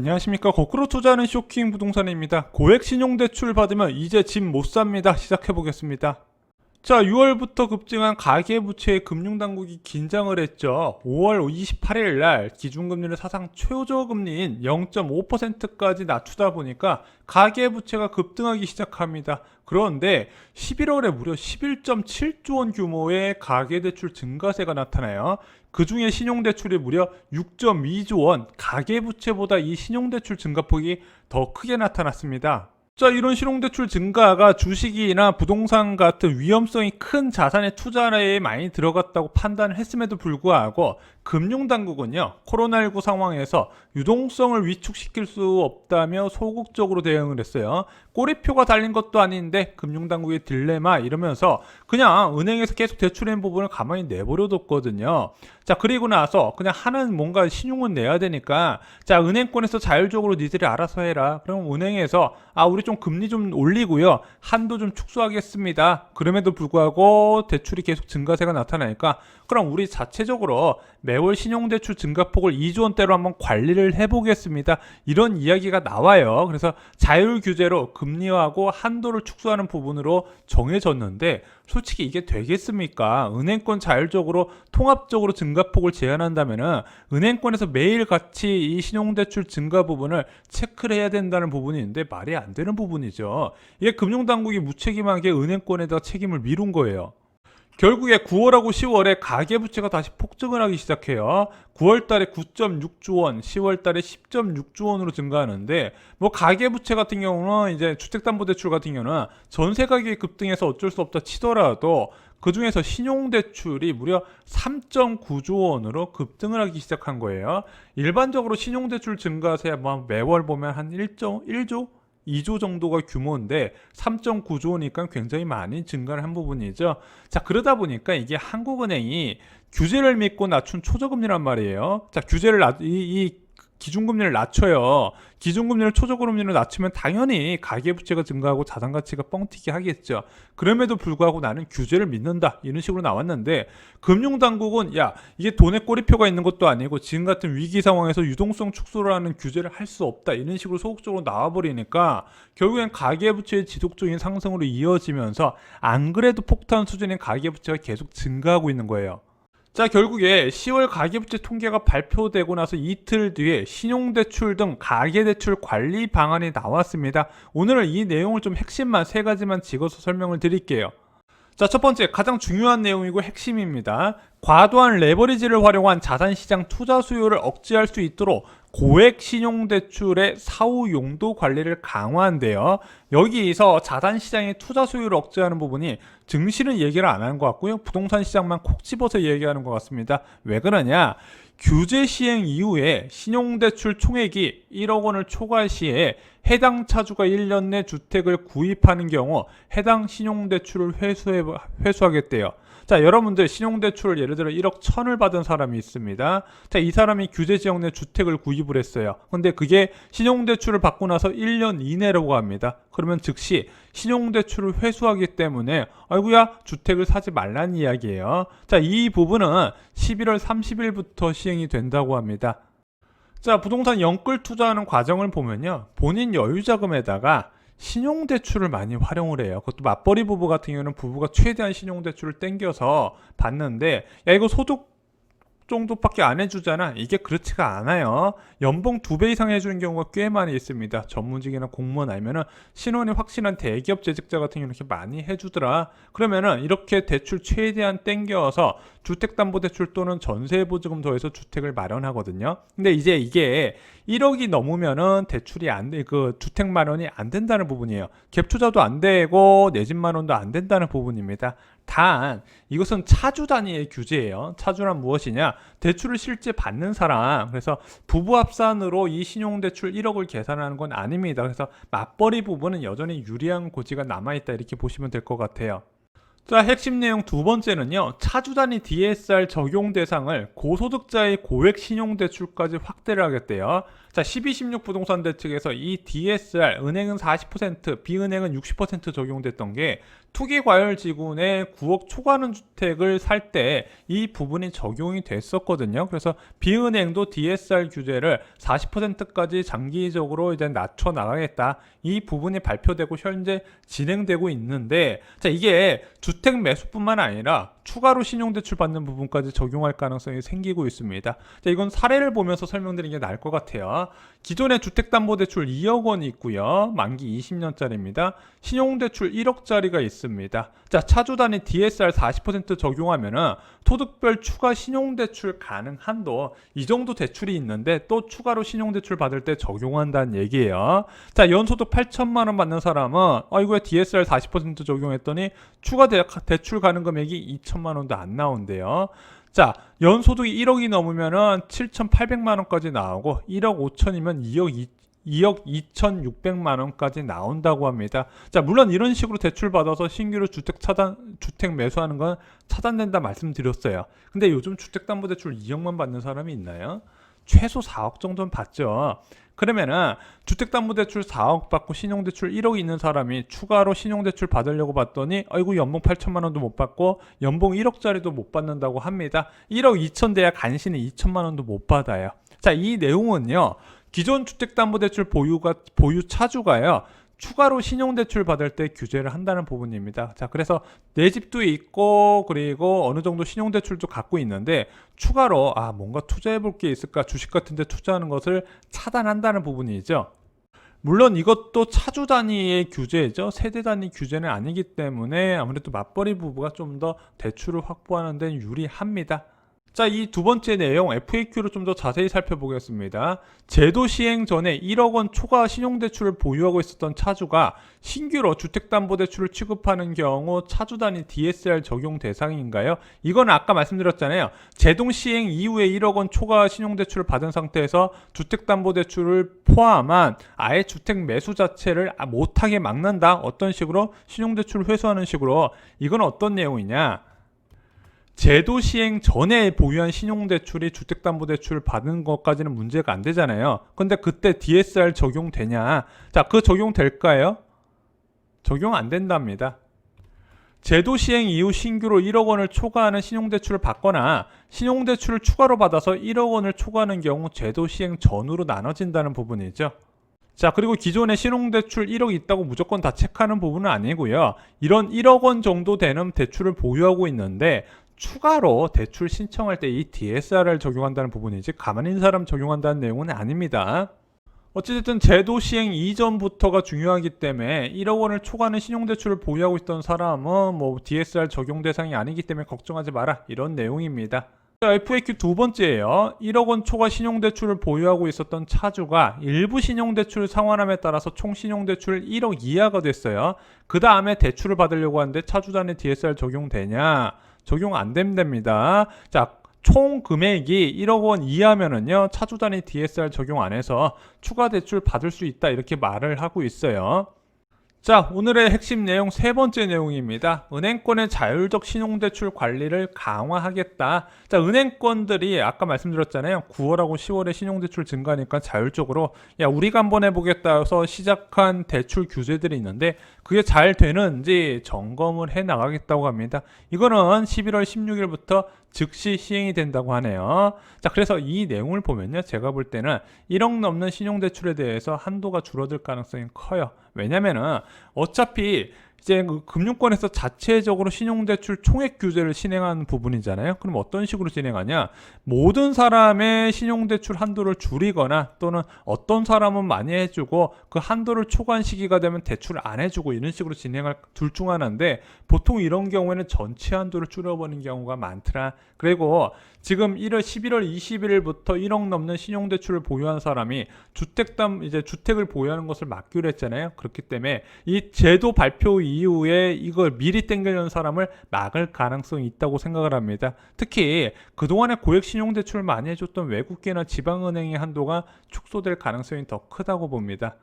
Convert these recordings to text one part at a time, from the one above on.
안녕하십니까. 거꾸로 투자하는 쇼킹 부동산입니다. 고액 신용대출 받으면 이제 집 못 삽니다. 시작해보겠습니다. 자 6월부터 급증한 가계부채의 금융당국이 긴장을 했죠. 5월 28일 날 기준금리를 사상 최저금리인 0.5%까지 낮추다 보니까 가계부채가 급등하기 시작합니다 그런데 11월에 무려 11.7조 원 규모의 가계대출 증가세가 나타나요 그 중에 신용대출이 무려 6.2조 원, 가계부채보다 이 신용대출 증가폭이 더 크게 나타났습니다. 자, 이런 신용대출 증가가 주식이나 부동산 같은 위험성이 큰 자산의 투자에 많이 들어갔다고 판단을 했음에도 불구하고 금융당국은요, 코로나19 상황에서 유동성을 위축시킬 수 없다며 소극적으로 대응을 했어요. 꼬리표가 달린 것도 아닌데 금융당국의 딜레마 이러면서 그냥 은행에서 계속 대출한 부분을 가만히 내버려뒀거든요. 자, 그리고 나서 그냥 하는 뭔가 신용은 내야 되니까 자, 은행권에서 자율적으로 니들이 알아서 해라. 그럼 은행에서 아, 우리 좀 금리 좀 올리고요. 한도 좀 축소하겠습니다. 그럼에도 불구하고 대출이 계속 증가세가 나타나니까 그럼 우리 자체적으로 매월 신용대출 증가폭을 2조 원대로 한번 관리를 해보겠습니다. 이런 이야기가 나와요. 그래서 자율 규제로 금 리하고 한도를 축소하는 부분으로 정해졌는데 솔직히 이게 되겠습니까? 은행권 자율적으로 통합적으로 증가폭을 제한한다면은 은행권에서 매일 같이 이 신용대출 증가 부분을 체크를 해야 된다는 부분이 있는데 말이 안 되는 부분이죠. 이게 금융당국이 무책임하게 은행권에다 책임을 미룬 거예요. 결국에 9월하고 10월에 가계부채가 다시 폭증을 하기 시작해요. 9월 달에 9.6조 원, 10월 달에 10.6조 원으로 증가하는데 뭐 가계부채 같은 경우는 이제 주택담보대출 같은 경우는 전세 가격이 급등해서 어쩔 수 없다 치더라도 그 중에서 신용대출이 무려 3.9조 원으로 급등을 하기 시작한 거예요. 일반적으로 신용대출 증가세 뭐 매월 보면 한 1조, 1조 2조 정도가 규모인데 3.9조니까 굉장히 많이 증가를 한 부분이죠. 자, 그러다 보니까 이게 한국은행이 규제를 믿고 낮춘 초저금리란 말이에요. 자, 규제를 낮, 이, 이 기준금리를 낮춰요. 기준금리를 초저금리를 낮추면 당연히 가계부채가 증가하고 자산가치가 뻥튀기 하겠죠. 그럼에도 불구하고 나는 규제를 믿는다. 이런 식으로 나왔는데 금융당국은 야 이게 돈에 꼬리표가 있는 것도 아니고 지금 같은 위기 상황에서 유동성 축소를 하는 규제를 할 수 없다. 이런 식으로 소극적으로 나와버리니까 결국엔 가계부채의 지속적인 상승으로 이어지면서 안 그래도 폭탄 수준인 가계부채가 계속 증가하고 있는 거예요. 자, 결국에 10월 가계부채 통계가 발표되고 나서 이틀 뒤에 신용대출 등 가계대출 관리 방안이 나왔습니다. 오늘은 이 내용을 좀 핵심만 세 가지만 찍어서 설명을 드릴게요. 자, 첫 번째 가장 중요한 내용이고 핵심입니다. 과도한 레버리지를 활용한 자산시장 투자 수요를 억제할 수 있도록 고액 신용대출의 사후 용도 관리를 강화한대요. 여기서 자산시장의 투자 수요를 억제하는 부분이 증시는 얘기를 안 하는 것 같고요. 부동산 시장만 콕 집어서 얘기하는 것 같습니다. 왜 그러냐? 규제 시행 이후에 신용대출 총액이 1억 원을 초과할 시에 해당 차주가 1년 내 주택을 구입하는 경우 해당 신용대출을 회수해, 회수하겠대요. 자, 여러분들 신용대출을 예를 들어 1억 1000을 받은 사람이 있습니다. 자, 이 사람이 규제 지역 내 주택을 구입을 했어요. 근데 그게 신용대출을 받고 나서 1년 이내라고 합니다. 그러면 즉시 신용대출을 회수하기 때문에 아이고야 주택을 사지 말라는 이야기예요. 자, 이 부분은 11월 30일부터 시행이 된다고 합니다. 자, 부동산 영끌 투자하는 과정을 보면요. 본인 여유 자금에다가 신용대출을 많이 활용을 해요. 그것도 맞벌이 부부 같은 경우는 부부가 최대한 신용대출을 땡겨서 받는데, 야, 이거 소득 정도밖에 안 해주잖아. 이게 그렇지가 않아요. 연봉 두 배 이상 해주는 경우가 꽤 많이 있습니다. 전문직이나 공무원 아니면은 신원이 확실한 대기업 재직자 같은 경우는 이렇게 많이 해주더라. 그러면은 이렇게 대출 최대한 땡겨서 주택담보대출 또는 전세보증금 더해서 주택을 마련하거든요. 근데 이제 이게 1억이 넘으면은 대출이 안 돼, 그 주택 마련이 안 된다는 부분이에요. 갭 투자도 안 되고 내 집 마련도 안 된다는 부분입니다. 단 이것은 차주 단위의 규제예요. 차주란 무엇이냐? 대출을 실제 받는 사람. 그래서 부부 합산으로 이 신용대출 1억을 계산하는 건 아닙니다. 그래서 맞벌이 부분은 여전히 유리한 고지가 남아 있다 이렇게 보시면 될 것 같아요. 자, 핵심 내용 두 번째는요. 차주 단위 DSR 적용 대상을 고소득자의 고액 신용대출까지 확대를 하겠대요. 자, 12, 16 부동산 대책에서 이 DSR 은행은 40%, 비은행은 60% 적용됐던 게 투기 과열 지구내 9억 초과하는 주택을 살 때 이 부분이 적용이 됐었거든요. 그래서 비은행도 DSR 규제를 40%까지 장기적으로 이제 낮춰 나가겠다. 이 부분이 발표되고 현재 진행되고 있는데 자, 이게 주택 매수뿐만 아니라 추가로 신용대출 받는 부분까지 적용할 가능성이 생기고 있습니다. 자, 이건 사례를 보면서 설명드리는 게 나을 것 같아요. 기존의 주택담보대출 2억 원이 있고요. 만기 20년짜리입니다. 신용대출 1억짜리가 있습니다. 자, 차주 단위 DSR 40% 적용하면은 소득별 추가 신용대출 가능 한도 이 정도 대출이 있는데 또 추가로 신용대출 받을 때 적용한다는 얘기예요. 자, 연소득 8천만 원 받는 사람은 아이고야 DSR 40% 적용했더니 추가 대, 대출 가능 금액이 2천만 원도 안 나온대요. 자, 연소득이 1억이 넘으면은 7,800만 원까지 나오고 1억 5천이면 2억 2 2억 2,600만 원까지 나온다고 합니다. 자, 물론 이런 식으로 대출 받아서 신규로 주택 차단 주택 매수하는 건 차단된다 말씀드렸어요. 근데 요즘 주택 담보 대출 2억만 받는 사람이 있나요? 최소 4억 정도는 받죠. 그러면은 주택담보대출 4억 받고 신용대출 1억 있는 사람이 추가로 신용대출 받으려고 봤더니 아이고 연봉 8천만 원도 못 받고 연봉 1억짜리도 못 받는다고 합니다. 1억 2천 돼야 간신히 2천만 원도 못 받아요. 자, 이 내용은요. 기존 주택담보대출 보유가 보유 차주가요. 추가로 신용대출 받을 때 규제를 한다는 부분입니다. 자, 그래서 내 집도 있고 그리고 어느 정도 신용대출도 갖고 있는데 추가로 아 뭔가 투자해 볼 게 있을까 주식 같은데 투자하는 것을 차단한다는 부분이죠. 물론 이것도 차주 단위의 규제죠. 세대 단위 규제는 아니기 때문에 아무래도 맞벌이 부부가 좀 더 대출을 확보하는 데는 유리합니다. 자, 이 두 번째 내용 FAQ를 좀 더 자세히 살펴보겠습니다. 제도 시행 전에 1억 원 초과 신용대출을 보유하고 있었던 차주가 신규로 주택담보대출을 취급하는 경우 차주 단위 DSR 적용 대상인가요? 이건 아까 말씀드렸잖아요. 제동 시행 이후에 1억 원 초과 신용대출을 받은 상태에서 주택담보대출을 포함한 아예 주택 매수 자체를 아, 못하게 막는다. 어떤 식으로 신용대출을 회수하는 식으로 이건 어떤 내용이냐? 제도 시행 전에 보유한 신용대출이 주택담보대출을 받은 것까지는 문제가 안 되잖아요. 근데 그때 DSR 적용되냐? 자, 그 적용될까요? 적용 안 된답니다. 제도 시행 이후 신규로 1억 원을 초과하는 신용대출을 받거나 신용대출을 추가로 받아서 1억 원을 초과하는 경우 제도 시행 전후로 나눠진다는 부분이죠. 자, 그리고 기존에 신용대출 1억 있다고 무조건 다 체크하는 부분은 아니고요. 이런 1억 원 정도 되는 대출을 보유하고 있는데 추가로 대출 신청할 때 이 DSR을 적용한다는 부분이지 가만히 있는 사람 적용한다는 내용은 아닙니다. 어찌됐든 제도 시행 이전부터가 중요하기 때문에 1억 원을 초과하는 신용대출을 보유하고 있던 사람은 뭐 DSR 적용 대상이 아니기 때문에 걱정하지 마라 이런 내용입니다. 자, FAQ 두 번째예요. 1억 원 초과 신용대출을 보유하고 있었던 차주가 일부 신용대출 상환함에 따라서 총 신용대출 1억 이하가 됐어요. 그 다음에 대출을 받으려고 하는데 차주단의 DSR 적용되냐? 적용 안 됩니다. 자, 총 금액이 1억 원 이하면은요, 차주 단위 DSR 적용 안 해서 추가 대출 받을 수 있다. 이렇게 말을 하고 있어요. 자, 오늘의 핵심 내용 세 번째 내용입니다. 은행권의 자율적 신용대출 관리를 강화하겠다. 자, 은행권들이 아까 말씀드렸잖아요. 9월하고 10월에 신용대출 증가하니까 자율적으로 야, 우리가 한번 해보겠다 해서 시작한 대출 규제들이 있는데 그게 잘 되는지 점검을 해 나가겠다고 합니다. 이거는 11월 16일부터 즉시 시행이 된다고 하네요. 자, 그래서 이 내용을 보면요. 제가 볼 때는 1억 넘는 신용대출에 대해서 한도가 줄어들 가능성이 커요. 왜냐면은 어차피 이제 그 금융권에서 자체적으로 신용대출 총액 규제를 진행하는 부분이잖아요. 그럼 어떤 식으로 진행하냐? 모든 사람의 신용대출 한도를 줄이거나 또는 어떤 사람은 많이 해주고 그 한도를 초과한 시기가 되면 대출을 안 해주고 이런 식으로 진행할 둘 중 하나인데 보통 이런 경우에는 전체 한도를 줄여버리는 경우가 많더라. 그리고 지금 1월 11월 21일부터 1억 넘는 신용대출을 보유한 사람이 주택담 이제 주택을 보유하는 것을 막기로 했잖아요. 그렇기 때문에 이 제도 발표 이후에 이걸 미리 땡기려는 사람을 막을 가능성이 있다고 생각을 합니다. 특히 그동안에 고액 신용대출을 많이 해줬던 외국계나 지방은행의 한도가 축소될 가능성이 더 크다고 봅니다.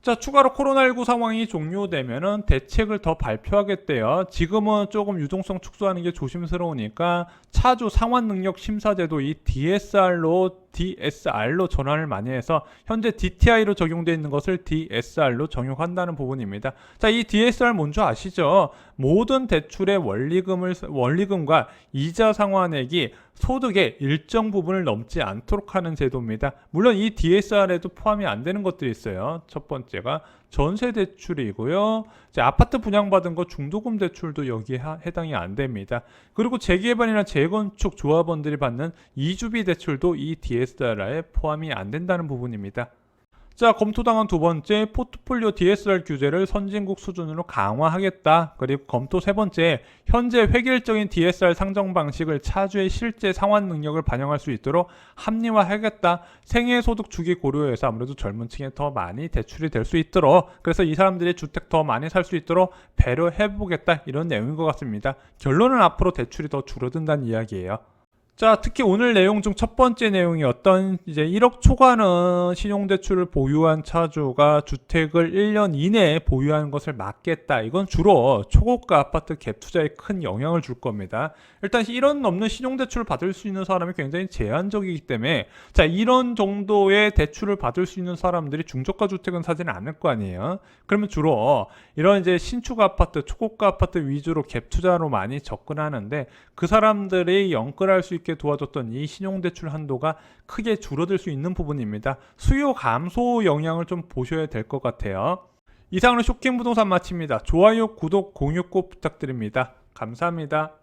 자, 추가로 코로나19 상황이 종료되면은 대책을 더 발표하겠대요. 지금은 조금 유동성 축소하는 게 조심스러우니까 차주 상환 능력 심사제도 이 DSR로 DSR로 전환을 많이 해서 현재 DTI로 적용되어 있는 것을 DSR로 적용한다는 부분입니다. 자, 이 DSR 뭔지 아시죠? 모든 대출의 원리금을 원리금과 이자 상환액이 소득의 일정 부분을 넘지 않도록 하는 제도입니다. 물론 이 DSR에도 포함이 안 되는 것들이 있어요. 첫 번째가 전세 대출이고요. 아파트 분양받은 거 중도금 대출도 여기에 하- 해당이 안 됩니다. 그리고 재개발이나 재건축 조합원들이 받는 이주비 대출도 이 DSR에 포함이 안 된다는 부분입니다. 자, 검토당한 두 번째, 포트폴리오 DSR 규제를 선진국 수준으로 강화하겠다. 그리고 검토 세 번째, 현재 획일적인 DSR 상정 방식을 차주의 실제 상환 능력을 반영할 수 있도록 합리화하겠다. 생애 소득 주기 고려해서 아무래도 젊은 층에 더 많이 대출이 될 수 있도록 그래서 이 사람들이 주택 더 많이 살 수 있도록 배려해 보겠다. 이런 내용인 것 같습니다. 결론은 앞으로 대출이 더 줄어든다는 이야기예요. 자, 특히 오늘 내용 중 첫 번째 내용이 어떤 이제 1억 초과는 신용대출을 보유한 차주가 주택을 1년 이내에 보유하는 것을 막겠다. 이건 주로 초고가 아파트 갭 투자에 큰 영향을 줄 겁니다. 일단 1원 넘는 신용대출을 받을 수 있는 사람이 굉장히 제한적이기 때문에 자, 이런 정도의 대출을 받을 수 있는 사람들이 중저가 주택은 사지는 않을 거 아니에요. 그러면 주로 이런 이제 신축 아파트, 초고가 아파트 위주로 갭 투자로 많이 접근하는데 그 사람들이 연끌할 수 있게 도와줬던 이 신용대출 한도가 크게 줄어들 수 있는 부분입니다. 수요 감소 영향을 좀 보셔야 될 것 같아요. 이상으로 쇼킹 부동산 마칩니다. 좋아요, 구독, 공유 꼭 부탁드립니다. 감사합니다.